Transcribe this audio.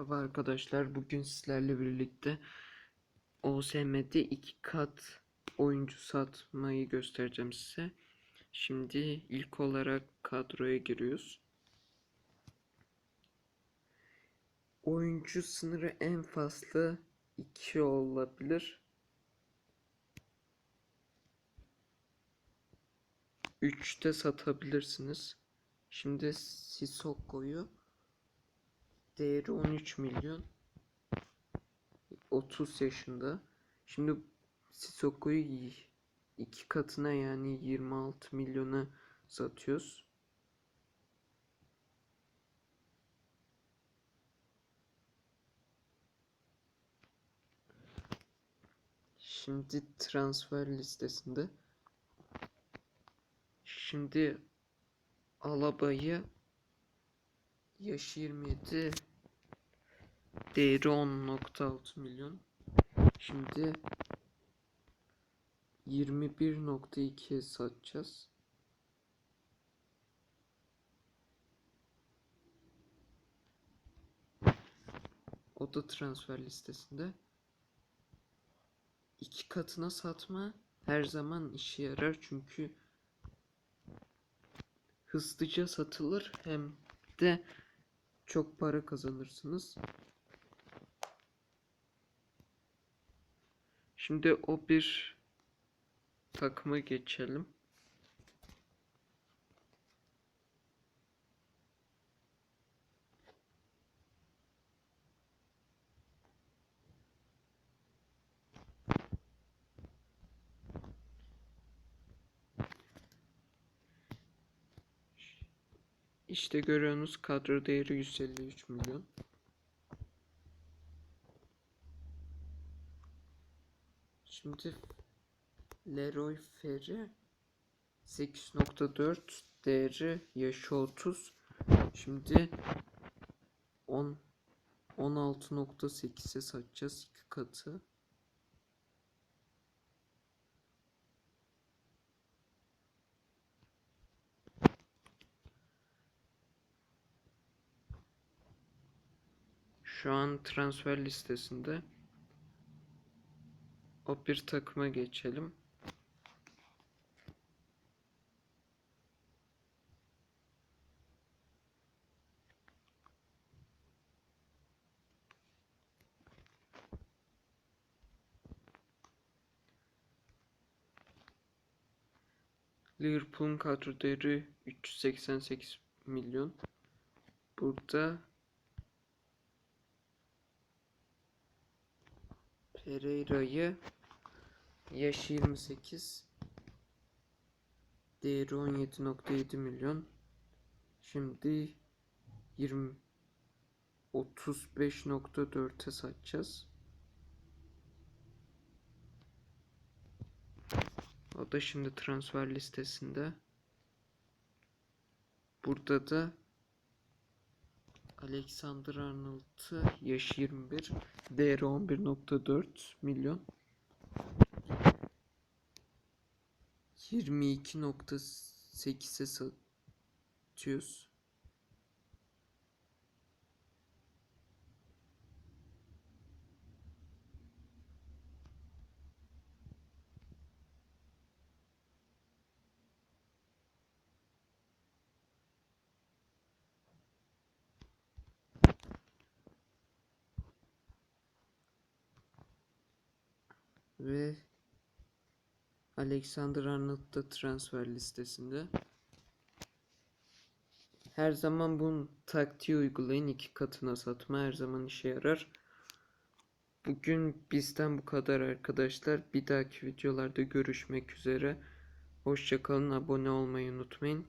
Merhaba arkadaşlar. Bugün sizlerle birlikte OSM'de iki kat oyuncu satmayı göstereceğim size. Şimdi ilk olarak kadroya giriyoruz. Oyuncu sınırı en fazla 2 olabilir. 3'te satabilirsiniz. Şimdi Sissoko'yu Değeri 13 milyon. 30 yaşında. Şimdi Sissoko'yu iki katına yani 26 milyona satıyoruz. Şimdi transfer listesinde Şimdi Alaba'yı Yaş 27 Değeri 10.6 milyon Şimdi 21.2'ye satacağız O da transfer listesinde iki katına satma her zaman işe yarar çünkü hızlıca satılır hem de çok para kazanırsınız. Şimdi o bir takıma geçelim. İşte görüyorsunuz kadro değeri 153 milyon. Şimdi Leroy Ferri 8.4 değeri yaşı 30. Şimdi 10 16.8'e satacağız iki katı. Şu an transfer listesinde o bir takıma geçelim. Liverpool'un kadro değeri 388 milyon. Burada Pereira'yı yaş 28 değeri 17.7 milyon. Şimdi 20 35.4'e satacağız. O da şimdi transfer listesinde. Burada da Alexander Arnold'u yaş 21 değeri 11.4 milyon 22.8'e satıyoruz. Ve Alexander Arnold da transfer listesinde. Her zaman bu taktiği uygulayın. iki katına satma her zaman işe yarar. Bugün bizden bu kadar arkadaşlar. Bir dahaki videolarda görüşmek üzere. Hoşçakalın. Abone olmayı unutmayın.